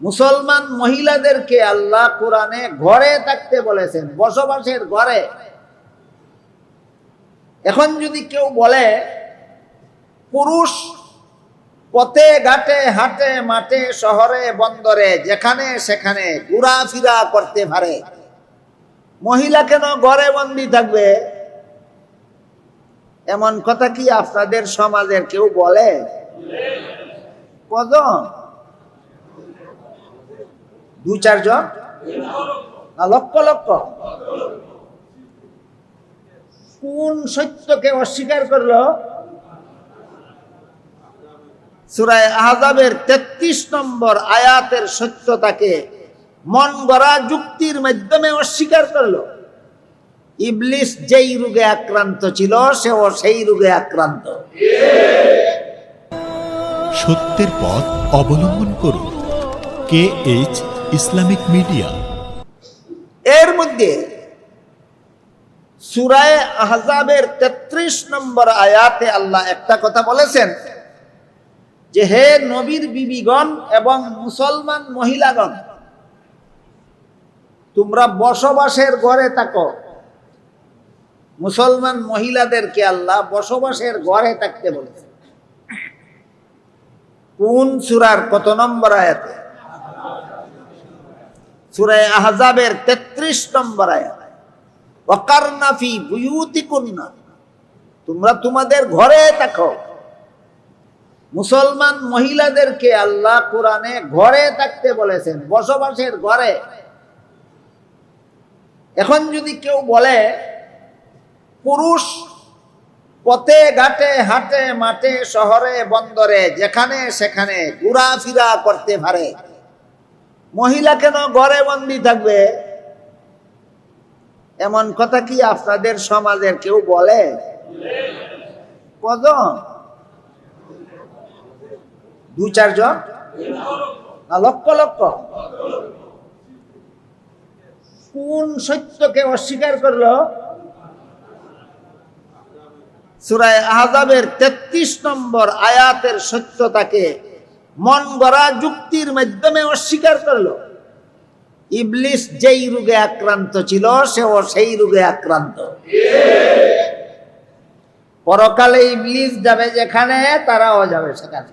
মুসলমান মহিলাদেরকে আল্লাহ কোরআনে ঘরে থাকতে বলেছেন, বসবাসের ঘরে। এখন যদি কেউ বলে, পুরুষ পথে, ঘাটে, হাটে, মাঠে, শহরে, বন্দরে, যেখানে সেখানে ঘোরাফেরা করতে পারে, মহিলা কেন ঘরে বন্দি থাকবে? এমন কথা কি আপনাদের সমাজের কেউ বলে? কজন? দু চারজন? না, লক্ষ লক্ষ। কোন সত্যকে অস্বীকার করল? সুরায় আহজাবের ৩৩ নম্বর আয়াতের সত্যতাকে মন গড়া যুক্তির মাধ্যমে অস্বীকার করল। ইবলিস যেই রোগে আক্রান্ত ছিল, সেও সেই রোগে আক্রান্ত। সত্যের পথ অবলম্বন করুন। K H Islamic media. এর মধ্যে সুরায় আহজাবের ৩৩ নম্বর আয়াতে আল্লাহ একটা কথা বলেছেন যে, হে নবীর বিবিগণ এবং মুসলমান মহিলাগণ, তোমরা বসবাসের ঘরে থাকো। মুসলমান মহিলাদেরকে আল্লাহ বসবাসের ঘরে থাকতে বলেছে কোন সুরার কত নম্বর আয়াতে? সুরায় আহজাবের ৩৩ নম্বর আয়াত। ওয়াকারনাফি বুয়ুতিকুন্না তোমরা তোমাদের ঘরে থাকো। মুসলমান মহিলাদেরকে আল্লাহ কোরআনে ঘরে থাকতে বলেছেন, বসবাসের ঘরে। এখন যদি কেউ বলে, পুরুষ পথে ঘাটে, হাটে, মাঠে, শহরে, বন্দরে, যেখানে সেখানে ঘোরাফেরা করতে পারে মহিলা কেন ঘরে বন্দি থাকবে? এমন কথা কি আপনাদের সমাজের কেউ বলে? কজন? দু চারজন? না, লক্ষ লক্ষ। কোন সত্যকে অস্বীকার করল? সুরায় আহজাবের ৩৩ নম্বর আয়াতের সত্যতাকে মন গড়া যুক্তির মাধ্যমে অস্বীকার করল। ইবলিস যেই রোগে আক্রান্ত ছিল, সেও সেই রোগে আক্রান্ত। পরকালে ইবলিস যাবে যেখানে, তারাও যাবে সেখানে।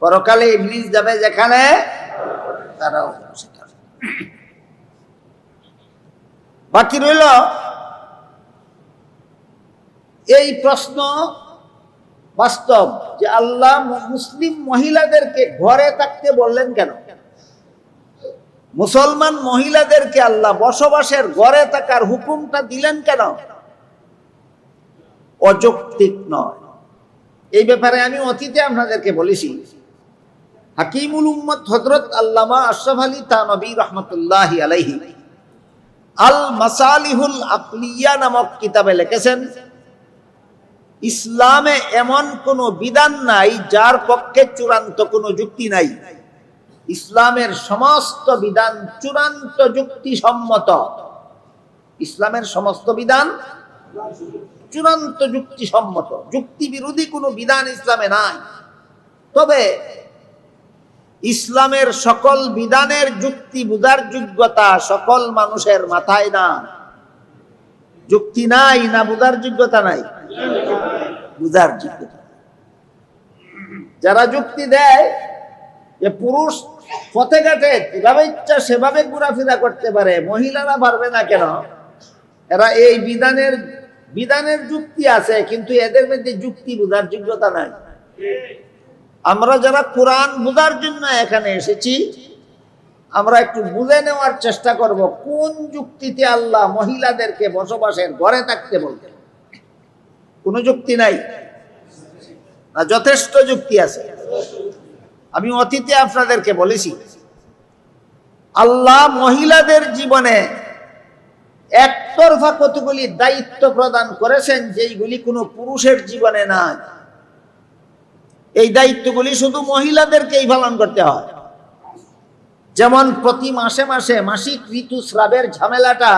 পরকালে ইবলিস যাবে যেখানে, তারাও যাবে সেখানে। বাকি রইল, এই প্রশ্ন বাস্তব যে আল্লাহ মুসলিম মহিলাদেরকে ঘরে থাকতে বললেন কেন? মুসলমান মহিলাদেরকে আল্লাহ বসবাসের ঘরে থাকার হুকুমটা দিলেন কেন? অযৌক্তিক নয়। এই ব্যাপারে আমি অতীতে আপনাদেরকে বলেছি, হাকিমুল উম্মত হজরত আল্লামা আশরাফ আলী তানবী রহমতুল্লাহ আলাইহি আল মাসালিহুল আকলিয়া নামক কিতাবে লিখেছেন ইসলামে এমন কোনো বিধান নাই যার পক্ষে চূড়ান্ত কোনো যুক্তি নাই। ইসলামের সমস্ত বিধান চূড়ান্ত যুক্তি সম্মত ইসলামের সমস্ত বিধান চূড়ান্ত যুক্তি সম্মত যুক্তি বিরোধী কোনো বিধান ইসলামে নাই। তবে ইসলামের সকল বিধানের যুক্তি বুঝার যোগ্যতা সকল মানুষের মাথায় না। যুক্তি নাই না বুঝার যোগ্যতা নাই। বুঝার যোগ্যতা যারা যুক্তি দেয় যে পুরুষ পথে ঘাটে যেভাবে ইচ্ছা সেভাবে ঘোরাফেরা করতে পারে, মহিলারা পারবে না কেন? এরা এই বিধানের বিধানের যুক্তি আছে, কিন্তু এদের মধ্যে যুক্তি বোঝার যোগ্যতা নাই। আমরা যারা কোরআন বোঝার জন্য এখানে এসেছি, আমরা একটু বুঝে নেওয়ার চেষ্টা করব কোন যুক্তিতে আল্লাহ মহিলাদেরকে বসবাসের ঘরে থাকতে বলতে কোনো যুক্তি নাই। না, যথেষ্ট যুক্তি আছে। আমি অতীতে আপনাদেরকে বলেছি, আল্লাহ মহিলাদের জীবনে একতরফা কতগুলি দায়িত্ব প্রদান করেছেন যেইগুলি কোনো পুরুষের জীবনে নাই। এই দায়িত্বগুলি শুধু মহিলাদেরকেই পালন করতে হয়। যেমন প্রতি মাসে মাসে মাসিক ঋতুস্রাবের ঝামেলাটা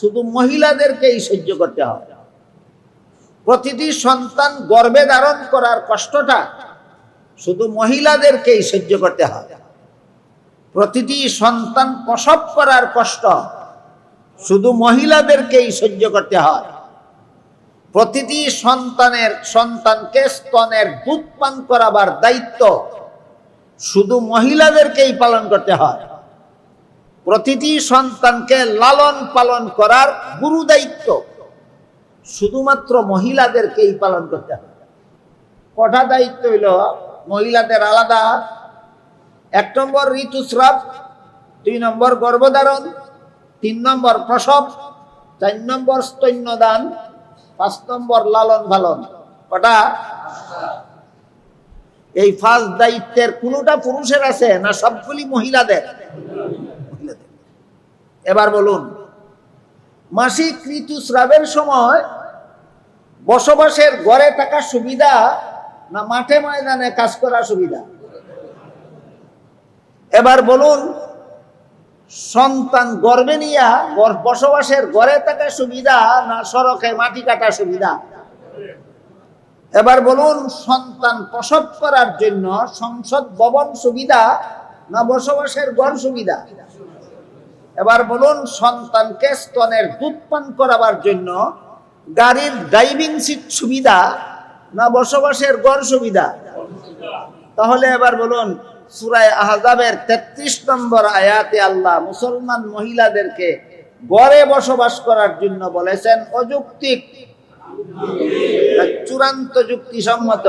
শুধু মহিলাদেরকেই সহ্য করতে হয়। প্রতিটি সন্তান গর্ভে ধারণ করার কষ্টটা শুধু মহিলাদেরকেই সহ্য করতে হয়। প্রতিটি সন্তান প্রসব করার কষ্ট শুধু মহিলাদেরকেই সহ্য করতে হয়। প্রতিটি সন্তানের, সন্তানকে স্তনের দুধ পান করাবার দায়িত্ব শুধু মহিলাদেরকেই পালন করতে হয়। প্রতিটি সন্তানকে লালন পালন করার গুরু দায়িত্ব। শুধুমাত্র মহিলাদেরকেই পালন করতে হবে। কটা দায়িত্ব হইল? মহিলাদের আলাদা। এক নম্বর ঋতুস্রাব, দুই নম্বর গর্ভধারণ, তিন নম্বর প্রসব, চার নম্বর স্তন্যদান, পাঁচ নম্বর লালন পালন। কটা? এই ফার্স্ট দায়িত্বের কোনোটা পুরুষের আছে না সবগুলি মহিলাদের। এবার বলুন মাসিক ঋতুস্রাবের সময় বসবাসের ঘরে থাকা সুবিধা না মাঠে ময়দানে কাজ করা সুবিধা? এবার বলুন, সন্তান গর্বে নিয়া বসবাসের ঘরে থাকা সুবিধা না সড়কে মাটি কাটা সুবিধা? এবার বলুন, সন্তান প্রসব করার জন্য সংসদ ভবন সুবিধা না বসবাসের ঘর সুবিধা? এবার বলুন সন্তানকে স্তনের দুধ পান করাবার জন্য গাড়ির ড্রাইভিং সিট সুবিধা না বসবাসের গড় সুবিধা? তাহলে এবার বলুন, সুরায় আহজাবের তেত্রিশ নম্বর আয়াতে আল্লাহ মুসলমান মহিলাদেরকে গড়ে বসবাস করার জন্য বলেছেন অযৌক্তিক। চূড়ান্ত যুক্তিসম্মত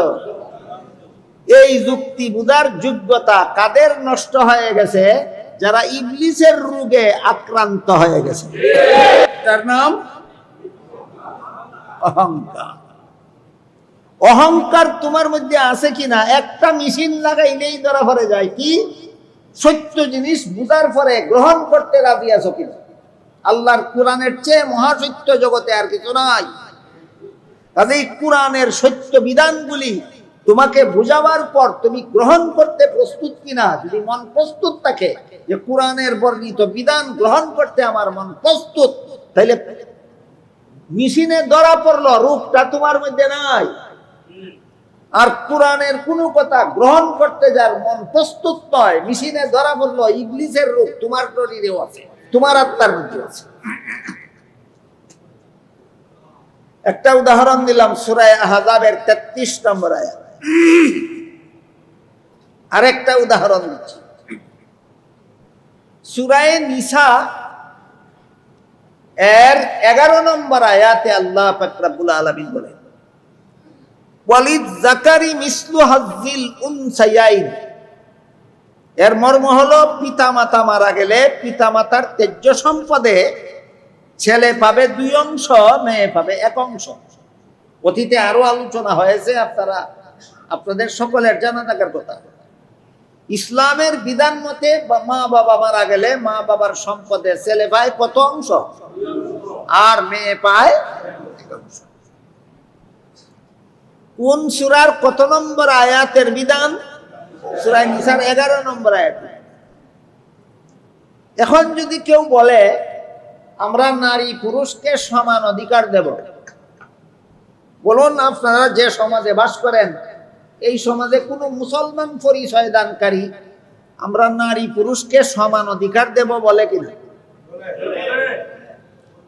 এই যুক্তি বুঝার যোগ্যতা কাদের নষ্ট হয়ে গেছে? যারা ইবলিসের রোগে আক্রান্ত হয়ে গেছে। তার নাম? অহংকার। অহংকার তোমার মধ্যে আছে কিনা? একটা মেশিন লাগাইলেই ধরা পড়ে যায় কি? সত্য জিনিস বুঝার পরে গ্রহণ করতে রাজি আছো কিনা? আল্লাহর কোরআনের চেয়ে মহাসত্য জগতে আর কিছু নাই। কাজেই কোরআনের সত্য বিধানগুলি তোমাকে বুঝাবার পর তুমি গ্রহণ করতে প্রস্তুত কিনা, যদি মন প্রস্তুত থাকে যে কোরআনের বর্ণিত বিধান গ্রহণ করতে আমার মন প্রস্তুত তাইলে মেশিনে ধরা পড়ল, রূপটা তোমার মধ্যে নাই। আর কোরআনের কোনো কথা গ্রহণ করতে যার মন প্রস্তুত নয়, মেশিনে ধরা পড়ল ইংলিশের রূপ তোমার শরীরেও আছে, তোমার আত্মার মধ্যে আছে। একটা উদাহরণ দিলাম, সুরায় আহাজাবের তেত্রিশ নম্বর আয়াত। আরেকটা উদাহরণ দিচ্ছি। সুরায় নিসা এর এগারো নম্বর আয়াতে আল্লাহ ফাকরাবুল হাজিল উনসাইয়াইন এর মর্ম হলো পিতা মাতা মারা গেলে পিতা মাতার তেজ্য সম্পদে ছেলে পাবে দুই অংশ, মেয়ে পাবে এক অংশ। অতীতে আরও আলোচনা হয়েছে, আপনারা আপনাদের সকলের জানা থাকার কথা। ইসলামের বিধান মতে মা বাবা মারা গেলে মা বাবার সম্পদে ছেলে পায় কত অংশ, আর মেয়ে পায় কোন সুরার কত নম্বর আয়াতের বিধান? সুরায় নিসার এগারো নম্বর আয়াত। এখন যদি কেউ বলে, আমরা নারী পুরুষকে সমান অধিকার দেব, বলুন আপনারা যে সমাজে বাস করেন এই সমাজে কোনো মুসলমান পরিচয় দানকারী আমরা নারী পুরুষকে সমান অধিকার দেব বলে কিনা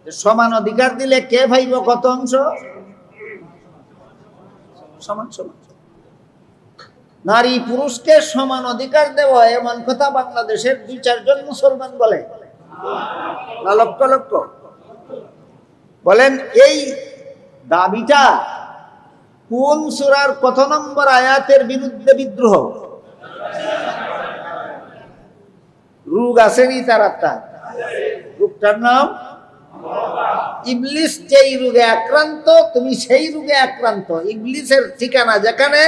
সমান অধিকার দিলে কে ভাইব? কত অংশ? সমান সমান। নারী পুরুষকে সমান অধিকার দেওয়া এমন কথা বাংলাদেশের দুই, চারজন মুসলমান বলে। লক্ষ লক্ষ। বলেন, এই দাবিটা কোন সুরার কত নম্বর আয়াতের বিরুদ্ধে বিদ্রোহ? রোগ আসেনি তার আত্মা? রোগটার নাম? ইবলিস যেই রোগে আক্রান্ত, তুমি সেই রোগে আক্রান্ত। ইবলিসের ঠিকানা যেখানে,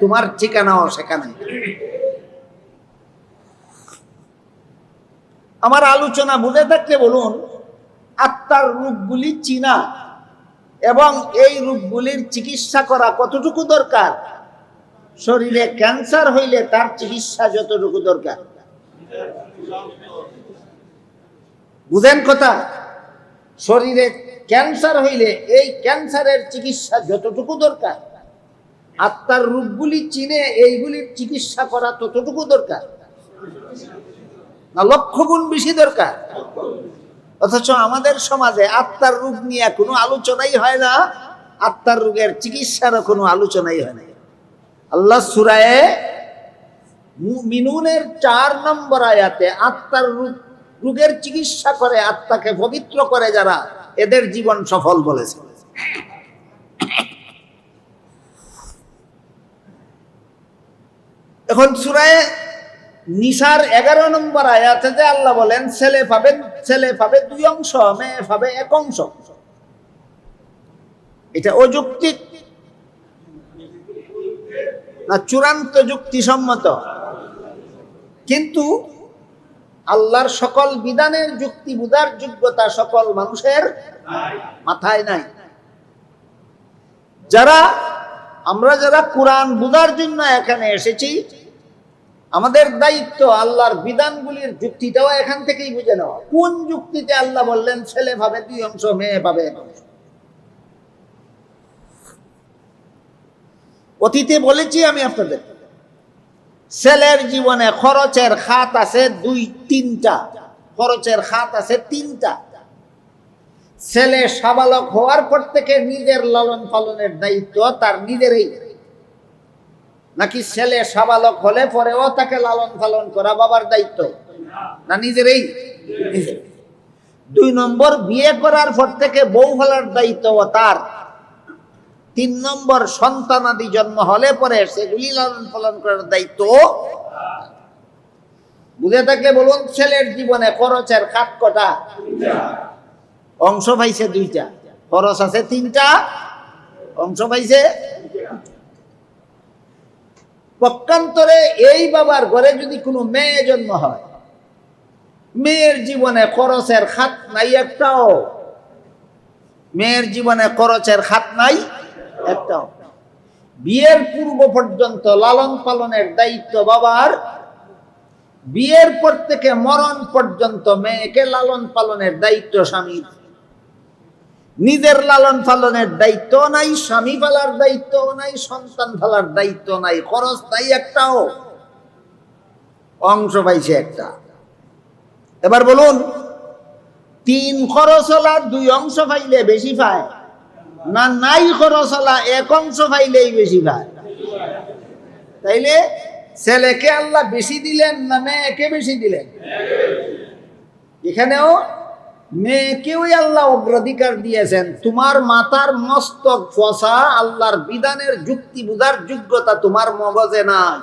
তোমার ঠিকানাও সেখানে। আমার আলোচনা বুঝে থাকলে বলুন, আত্মার রূপগুলি চিনা। এবং এই রূপগুলির চিকিৎসা করা কতটুকু দরকার? শরীরে ক্যান্সার হইলে তার চিকিৎসা যতটুকু দরকার। বুঝেন কথা? শরীরে ক্যান্সার হইলে এই ক্যান্সারের চিকিৎসা যতটুকু দরকার আত্মার রূপগুলি চিনে এইগুলির চিকিৎসা করা ততটুকু দরকার। না লক্ষ গুণ বেশি দরকার। অথচ আমাদের সমাজে আত্মার রোগ নিয়ে কোনো আলোচনাই হয় না। আত্মার রোগের চিকিৎসারও কোনো আলোচনাই হয় না। আল্লাহ সুরায়ে মিনুনের চার নম্বর আয়াতে আত্মার রোগ, রোগের চিকিৎসা করে, আত্মাকে পবিত্র করে যারা, এদের জীবন সফল বলেছে। এখন সুরায় নিসার এগারো নম্বর আয়াতে যে আল্লাহ বলেন, ছেলে পাবে ছেলে পাবে দুই অংশ, মেয়ে পাবে এক অংশ। এটা অযৌক্তিক। না, চূড়ান্ত যুক্তিসম্মত। কিন্তু আল্লাহর সকল বিধানের যুক্তি বুঝার যোগ্যতা সকল মানুষের মাথায় নাই। যারা, আমরা যারা কোরআন বুঝার জন্য এখানে এসেছি আমাদের দায়িত্ব আল্লাহর বিধানগুলির যুক্তিটাও এখান থেকেই বুঝে নেওয়া। কোন যুক্তিতে আল্লাহ বললেন, ছেলে ভাবে, দুই অংশ, মেয়ে পাবে অতীতে বলেছি আমি আপনাদের। ছেলের জীবনে খরচের খাত আছে দুই, তিনটা। খরচের খাত আছে তিনটা। ছেলে সাবালক হওয়ার পর থেকে নিজের লালন পালনের দায়িত্ব তার নিজেরই। নাকি ছেলে সাবালক হলে পরেও তাকে লালন পালন করা বাবার দায়িত্ব? না নিজেরই? নিজের। দুই নম্বর, বিয়ে করার পর থেকে বউ ফেলার দায়িত্ব তার। তিন নম্বর সন্তানাদি জন্ম হলে পরে সেগুলি লালন পালন করার দায়িত্ব বুঝে থাকলে বলুন, ছেলের জীবনে খরচের খাত কটা? অংশ পাইছে দুইটা। খরচ আছে তিনটা। অংশ পাইছে পক্ষান্তরে এই বাবার ঘরে যদি কোনো মেয়ে জন্ম হয়, মেয়ের জীবনে খরচের খাত নাই একটাও। মেয়ের জীবনে খরচের খাত নাই একটাও। বিয়ের পূর্ব পর্যন্ত লালন পালনের দায়িত্ব বাবার। বিয়ের পর থেকে মরণ পর্যন্ত মেয়েকে লালন পালনের দায়িত্ব স্বামীর। নিজের লালন পালনের দায়িত্ব নাই, স্বামী ফেলার দায়িত্ব নাই, সন্তান ফেলার দায়িত্ব নাই, খরচ নাই একটাও। অংশ পাইছে একটা। এবার বলুন, তিন খরচ হলা দুই অংশ পাইলে বেশি পায়? না, নাই খরচ হলা এক অংশ পাইলেই বেশি পায়? তাইলে ছেলেকে আল্লাহ বেশি দিলেন না মেয়েকে বেশি দিলেন? এখানেও মেয়েকেওই আল্লাহ অগ্রাধিকার দিয়েছেন। তোমার মাথার মস্তক ফসা, আল্লাহর বিধানের যুক্তি বুঝার যোগ্যতা তোমার মগজে নাই।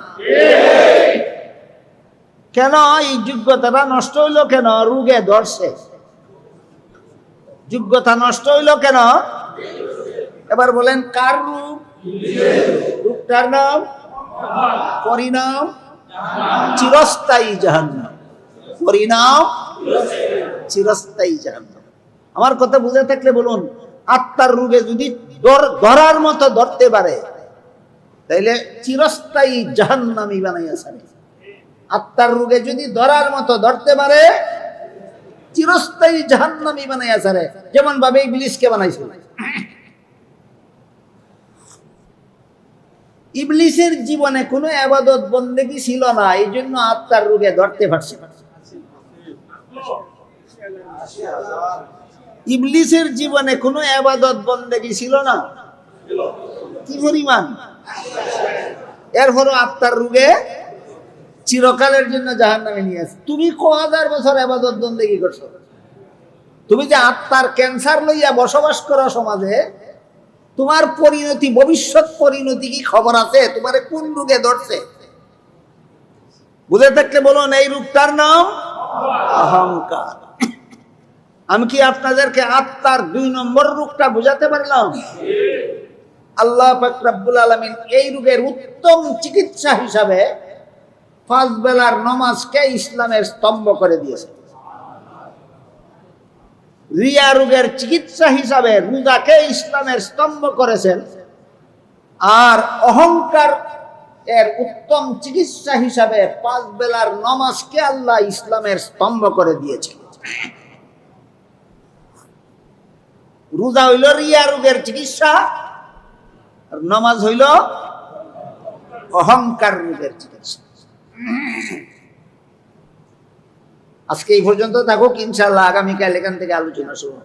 কেন? এই যোগ্যতাটা নষ্ট হইল কেন? রুগে ধরছে। যোগ্যতা নষ্ট হইল কেন? এবার বলেন, কার রূপ রূপটার নাম? পরিণাম? চিরস্থায়ী জাহান্নাম। পরিণাম? চিরস্থায়ী আমার কথা বুঝে থাকলে বলুন, আত্মার রোগে যদি ধরার মতো ধরতে পারে, তাইলে চিরস্থায়ী জাহান্নামি বানাইয়াছে আত্মার রোগে যদি ধরার মতো ধরতে পারে, চিরস্থায়ী জাহান্নামি যেমন ভাবে ইবলিসকে বানাইছিল। ইবলিসের জীবনে কোনো আবাদত বন্দেগী ছিল না এই জন্য আত্মার রোগে ধরতে পারছে। ইবলিসের জীবনে কোনো আবাদত বন্দেগী ছিল না? কি পরিমাণ? এরপরও আত্মার রোগে চিরকালের জন্য জাহান নামে নিয়ে তুমি ক হাজার বছর আবাদত বন্দেগী করছ? তুমি যে আত্মার ক্যান্সার লইয়া বসবাস করো সমাজে, তোমার পরিণতি, ভবিষ্যৎ পরিণতি কি খবর আছে? তোমার কোন রোগে ধরছে? বুঝে থাকলে বলুন, এই রূপটার নাম? অহংকার। আমি কি আপনাদেরকে আত্মার দুই নম্বর রূপটা বুঝাতে পারলাম? আল্লাহ পাক রাব্বুল আলামিন এই রোগের উত্তম চিকিৎসা হিসাবে পাঁচ বেলার নমাজকে ইসলামের স্তম্ভ করে দিয়েছে। রিয়া রোগের চিকিৎসা হিসাবে রোজাকে ইসলামের স্তম্ভ করেছেন। আর অহংকার এর উত্তম চিকিৎসা হিসাবে পাঁচ বেলার নমাজকে আল্লাহ ইসলামের স্তম্ভ করে দিয়েছে। রোজা হইল রিয়া রোগের চিকিৎসা, আর নমাজ হইল অহংকার রোগের চিকিৎসা আজকে এই পর্যন্ত থাকুক ইনশাল্লাহ আগামীকাল এখান থেকে আলোচনা শুরু।